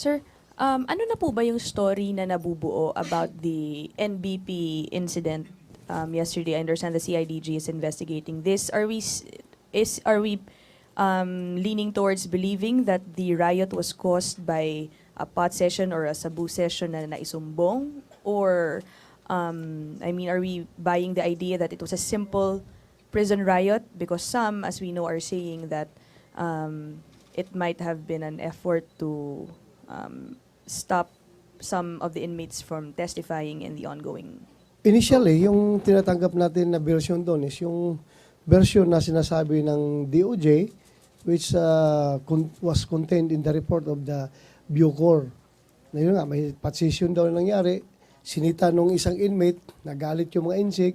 Sir, um, ano na po ba yung story na nabubuo about the NBP incident um, yesterday? I understand the CIDG is investigating this. Are we is are we um, leaning towards believing that the riot was caused by a pot session or a sabu session na naisumbong? Or, um, I mean, are we buying the idea that it was a simple prison riot? Because some, as we know, are saying that um, it might have been an effort to um, stop some of the inmates from testifying in the ongoing. Initially, yung tinatanggap natin na version doon is yung version na sinasabi ng DOJ which uh, con- was contained in the report of the Bucor. Na yun nga, may patsisyon daw na nangyari. Sinita nung isang inmate, nagalit yung mga insik,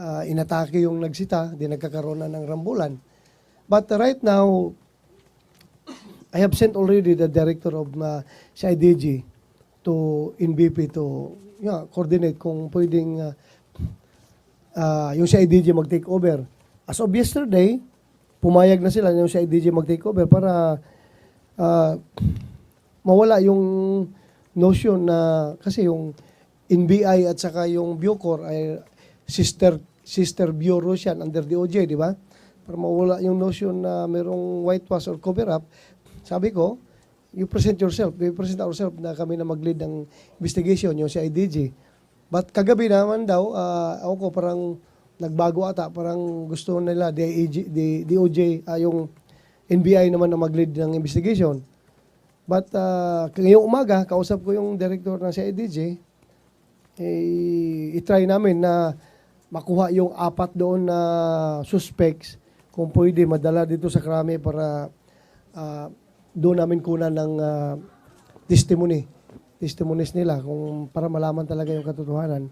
uh, inatake yung nagsita, di nagkakaroon na ng rambulan. But right now, I have sent already the director of uh, CIDG to NBP to yeah, coordinate kung pwedeng uh, uh, yung CIDG mag-take over. As of yesterday, pumayag na sila yung CIDG mag-take over para uh, mawala yung notion na kasi yung NBI at saka yung Bucor ay sister sister bureau siya under DOJ, di ba? Para mawala yung notion na merong whitewash or cover up. Sabi ko, you present yourself, we present ourselves na kami na mag-lead ng investigation, yung CIDG. But kagabi naman daw, uh, ako ko parang nagbago ata, parang gusto nila DIG, DOJ, ah, yung NBI naman na mag-lead ng investigation. But uh, ngayong umaga, kausap ko yung director ng CIDG, eh, itry namin na makuha yung apat doon na suspects kung pwede madala dito sa krami para ah, doon namin kunan ng ah, testimony testimonies nila kung para malaman talaga yung katotohanan.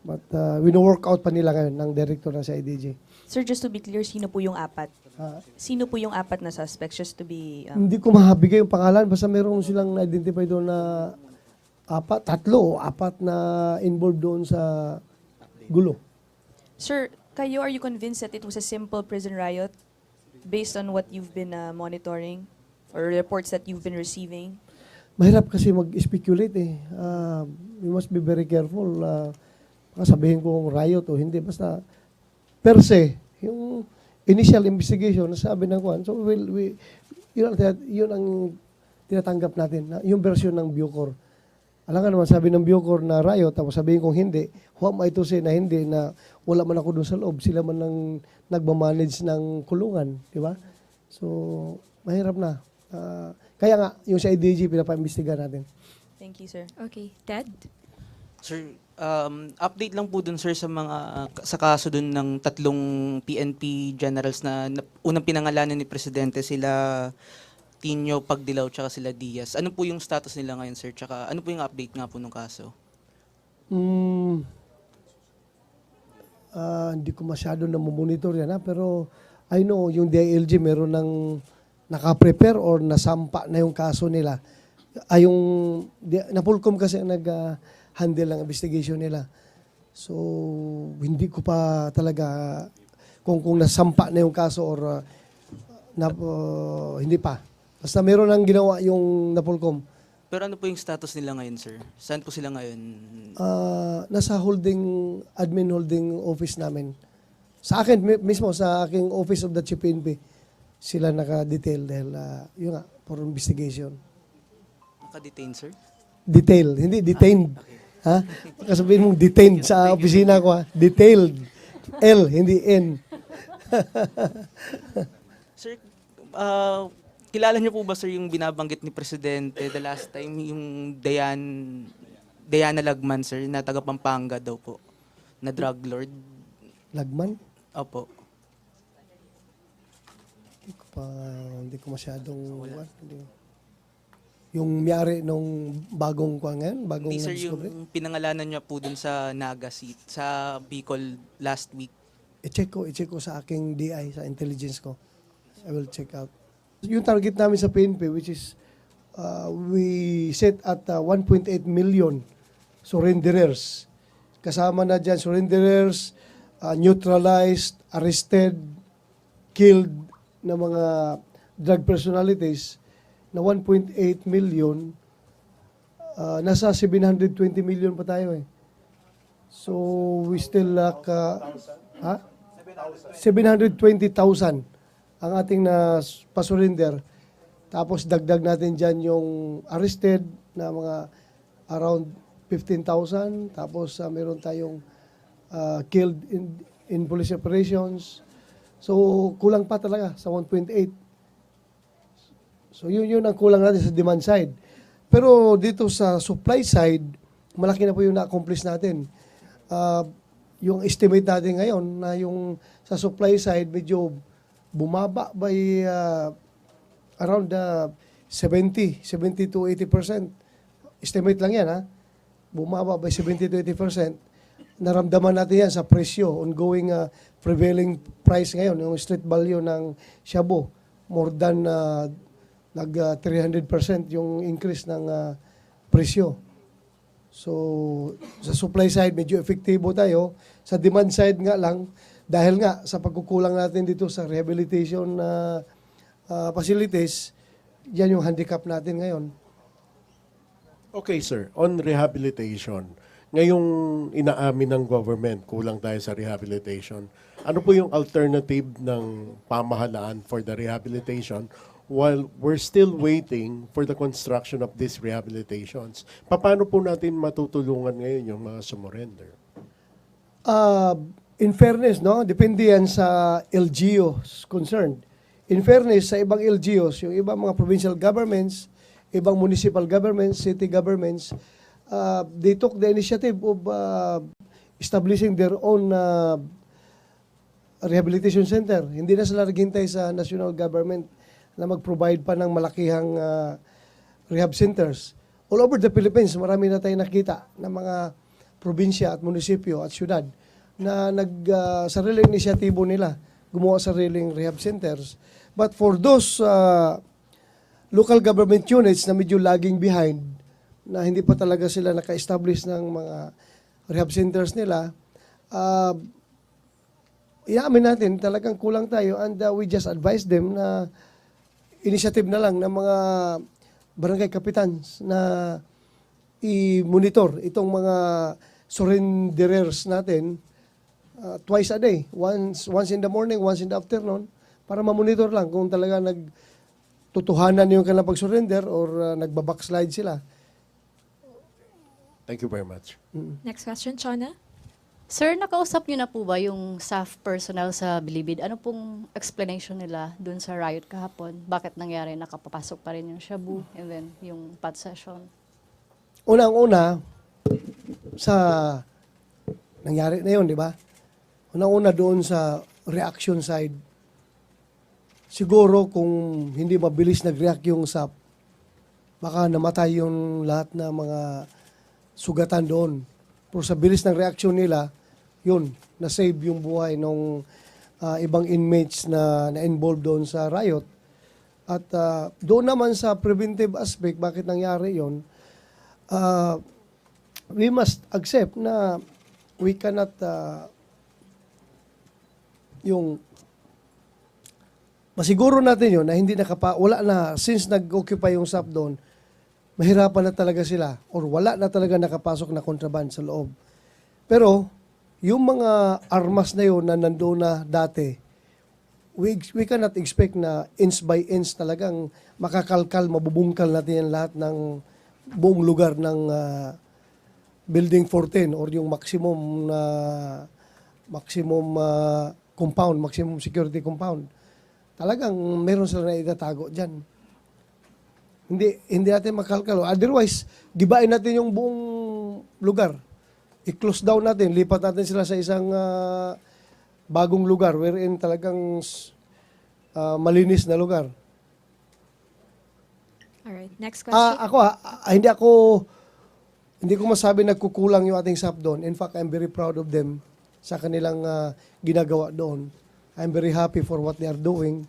But uh, wino-work out pa nila ngayon ng director ng CIDG. Sir, just to be clear, sino po yung apat? Ah, Sino po yung apat na suspects? Just to be... Um, hindi ko mahabigay yung pangalan basta meron silang na-identify doon na apat, tatlo apat na involved doon sa gulo. Sir, kayo, are you convinced that it was a simple prison riot based on what you've been uh, monitoring or reports that you've been receiving? Mahirap kasi mag-speculate eh. Ah, we must be very careful. Uh, sabihin ko riot o hindi. Basta per se, yung initial investigation na sabi ng Kwan. So, we'll, we, yun, ang, yun ang tinatanggap natin. Na, yung version ng Bucor. Alam nga naman, sabi ng Bucor na riot, tapos sabihin kong hindi, who am I say na hindi, na wala man ako doon sa loob. Sila man lang nagmamanage ng kulungan. Di ba? So, mahirap na. Ah, kaya nga, yung sa IDG, pinapaimbestiga natin. Thank you, sir. Okay, Ted? Sir, um, update lang po dun sir sa mga sa kaso dun ng tatlong PNP generals na, na unang pinangalanan ni presidente sila Tino Pagdilaw tsaka sila Diaz. Ano po yung status nila ngayon sir? Tsaka ano po yung update nga po ng kaso? Mm, ah, hindi ko masyado na monitor yan ha, pero I know yung DILG meron ng nakaprepare or nasampa na yung kaso nila. Ay yung Napolcom kasi ang nag-handle ng investigation nila. So hindi ko pa talaga kung kung nasampa na yung kaso or ah, na, uh, hindi pa. Basta meron nang ginawa yung Napolcom. Pero ano po yung status nila ngayon sir? Saan po sila ngayon? Ah, nasa holding, admin holding office namin. Sa akin mi- mismo, sa aking office of the chief PNP, sila naka-detail dahil, ah, yun nga, for investigation. Naka-detain sir? Detail, hindi detained. Ha? Baka sabihin mong detained sa opisina ko, ha? Detailed. L, hindi N. Sir, ah, kilala niyo po ba sir yung binabanggit ni Presidente the last time yung Dayan Diana Lagman sir na taga Pampanga daw po na drug lord? Lagman? Opo. Hindi ko pa, hindi ko masyadong, what, hindi. yung miyari nung bagong kuha ngayon, bagong Hindi sir na-discover. yung pinangalanan niya po dun sa Naga seat sa Bicol last week. i-check ko, i-check ko sa aking DI, sa intelligence ko. I will check out. Yung target namin sa PNP, which is, uh, we set at uh, 1.8 million surrenderers. Kasama na dyan, surrenderers, uh, neutralized, arrested, killed na mga drug personalities na 1.8 million Ah, nasa 720 million pa tayo eh. So, we still lack, uh, ha? 720,000 ang ating na pasurrender. Tapos dagdag natin dyan yung arrested na mga around 15,000. Tapos ah, meron tayong ah, killed in, in police operations. So, kulang pa talaga sa 128. So, yun yun ang kulang natin sa demand side. Pero dito sa supply side, malaki na po yung na-accomplish natin. Ah, yung estimate natin ngayon na yung sa supply side medyo bumaba by ah, around uh, 70, 70 to 80%. Estimate lang yan ha. Bumaba by 70 to 80%. Naramdaman natin yan sa presyo, ongoing uh, prevailing price ngayon, yung street value ng Shabu. More than uh, nag uh, 300% yung increase ng uh, presyo. So, sa supply side, medyo efektibo tayo. Sa demand side nga lang, dahil nga sa pagkukulang natin dito sa rehabilitation na uh, facilities, yan yung handicap natin ngayon. Okay, sir. On rehabilitation, ngayong inaamin ng government, kulang tayo sa rehabilitation. Ano po yung alternative ng pamahalaan for the rehabilitation while we're still waiting for the construction of these rehabilitations? Paano po natin matutulungan ngayon yung mga sumurrender? Uh, in fairness, no, depende yan sa LGUs concerned. In fairness, sa ibang LGUs, yung ibang mga provincial governments, ibang municipal governments, city governments, uh, they took the initiative of uh, establishing their own uh, rehabilitation center. Hindi na sila naghintay sa national government na mag-provide pa ng malakihang uh, rehab centers. All over the Philippines, marami na tayong nakita ng mga probinsya at munisipyo at syudad na nag uh, sariling inisyatibo nila gumawa sariling rehab centers. But for those uh, local government units na medyo lagging behind, na hindi pa talaga sila naka-establish ng mga rehab centers nila, uh, iamin natin talagang kulang tayo and uh, we just advise them na initiative na lang ng mga barangay capitans na i-monitor itong mga surrenderers natin uh, twice a day. Once once in the morning, once in the afternoon para ma-monitor lang kung talaga nagtutuhanan yung kanilang pag-surrender or uh, nagbabackslide sila. Thank you very much. Next question, Chona. Sir, nakausap niyo na po ba yung staff personnel sa Bilibid? Ano pong explanation nila dun sa riot kahapon? Bakit nangyari nakapapasok pa rin yung Shabu and then yung pot session? Unang-una, sa nangyari na yun, di ba? Unang-una doon sa reaction side, siguro kung hindi mabilis nag-react yung SAP, baka namatay yung lahat ng mga sugatan doon. Pero sa bilis ng reaction nila, yun, na-save yung buhay ng ibang inmates na na-involved doon sa riot. At ah, doon naman sa preventive aspect, bakit nangyari yon uh, we must accept na we cannot uh, yung masiguro natin yun na hindi nakapa, wala na, since nag-occupy yung SAP doon, mahirapan na talaga sila or wala na talaga nakapasok na kontraband sa loob. Pero, yung mga armas na yun na nandoon na dati, we, we cannot expect na inch by inch talagang makakalkal, mabubungkal natin yan lahat ng buong lugar ng ah, building 14 or yung maximum na maximum ah, compound, maximum security compound. Talagang meron sila na itatago diyan. Hindi hindi natin makalkalo. Otherwise, gibain natin yung buong lugar. I-close down natin, lipat natin sila sa isang ah, bagong lugar wherein talagang ah, malinis na lugar. All right. Next question. Ah, ako ha, ah, hindi ako hindi ko masabi nagkukulang yung ating SAP doon. In fact, I'm very proud of them sa kanilang ah, ginagawa doon. I'm very happy for what they are doing.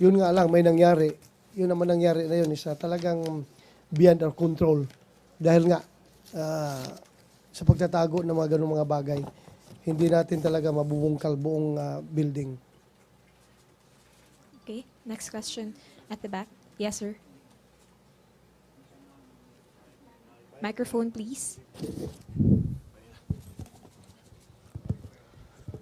Yun nga lang, may nangyari. Yun naman nangyari na yun, isa talagang beyond our control. Dahil nga, ah, sa pagtatago ng mga ganung mga bagay, hindi natin talaga mabubungkal buong ah, building. okay. Next question at the back. Yes, sir. Microphone, please.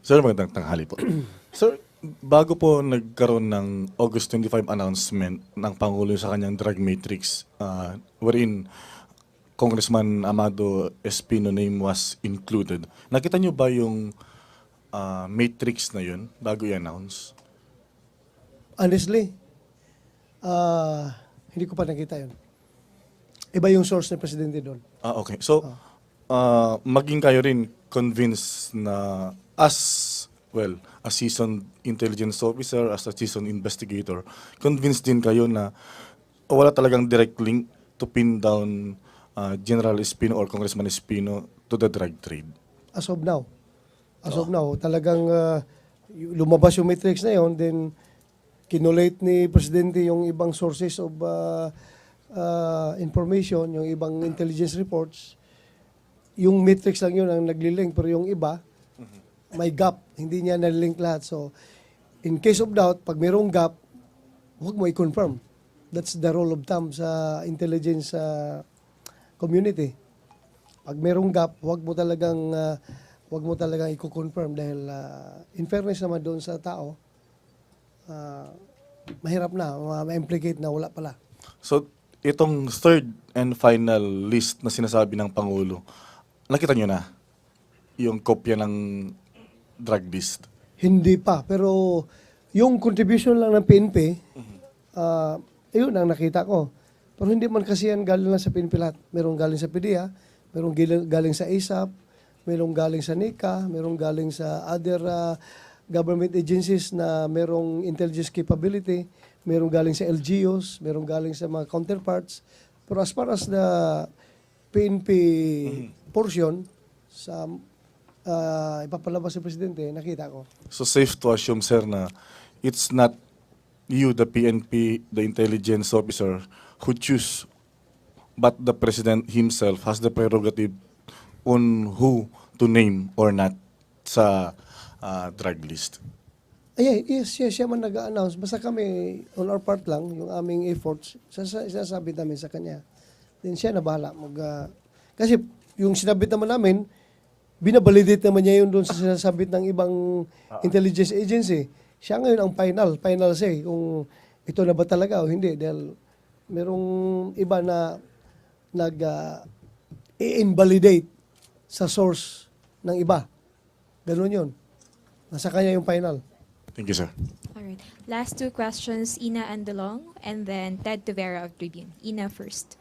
Sir, magandang tanghali po. Sir, bago po nagkaroon ng August 25 announcement ng Pangulo sa kanyang drug matrix, uh, wherein Congressman Amado Espino name was included, nakita niyo ba yung uh, matrix na yun bago i-announce? Honestly, ah, hindi ko pa nakita yun. Iba yung source ng presidente doon. Ah, okay. So, uh, maging kayo rin convinced na as well, as seasoned intelligence officer, as a seasoned investigator, convinced din kayo na wala talagang direct link to pin down uh, General Espino or Congressman Espino to the drug trade. As of now. As of now, talagang y- lumabas yung matrix na yon then kinulate ni Presidente yung ibang sources of ah, ah, information, yung ibang intelligence reports. Yung matrix lang yun ang nagli-link, pero yung iba, may gap. Hindi niya nalilink lahat. So, in case of doubt, pag mayroong gap, huwag mo i-confirm. That's the rule of thumb sa intelligence ah, community pag merong gap, wag mo talagang ah, wag mo talagang i-confirm dahil ah, in fairness naman doon sa tao, ah, mahirap na, ma- ma-implicate na wala pala. So, itong third and final list na sinasabi ng Pangulo, nakita nyo na yung kopya ng drug list? Hindi pa, pero yung contribution lang ng PNP, ah, ayun ang nakita ko. Pero hindi man kasi yan galing lang sa PNP lahat. Merong galing sa PDEA, merong gil- galing sa ASAP, merong galing sa NICA, merong galing sa other ah, government agencies na merong intelligence capability, merong galing sa LGUs, merong galing sa mga counterparts. Pero as far as the PNP portion, sa ah, ipapalabas sa presidente, nakita ko. So safe to assume, sir, na it's not you, the PNP, the intelligence officer, who choose, but the president himself has the prerogative on who to name or not sa uh, drug list. Ay, yes, yes, siya man nag-announce. Basta kami, on our part lang, yung aming efforts, sinasabi namin sa kanya. Then siya na bahala. Mag, ah, kasi yung sinabit naman namin, binabalidate naman niya yun doon sa sinasabit ng ibang intelligence agency. Siya ngayon ang final, final say kung ito na ba talaga o hindi. Dahil merong iba na nag ah, i-invalidate sa source ng iba. Ganun yun. Nasa kanya yung final. Thank you, sir. All right. Last two questions, Ina Andalong and then Ted Tavera of Tribune. Ina first.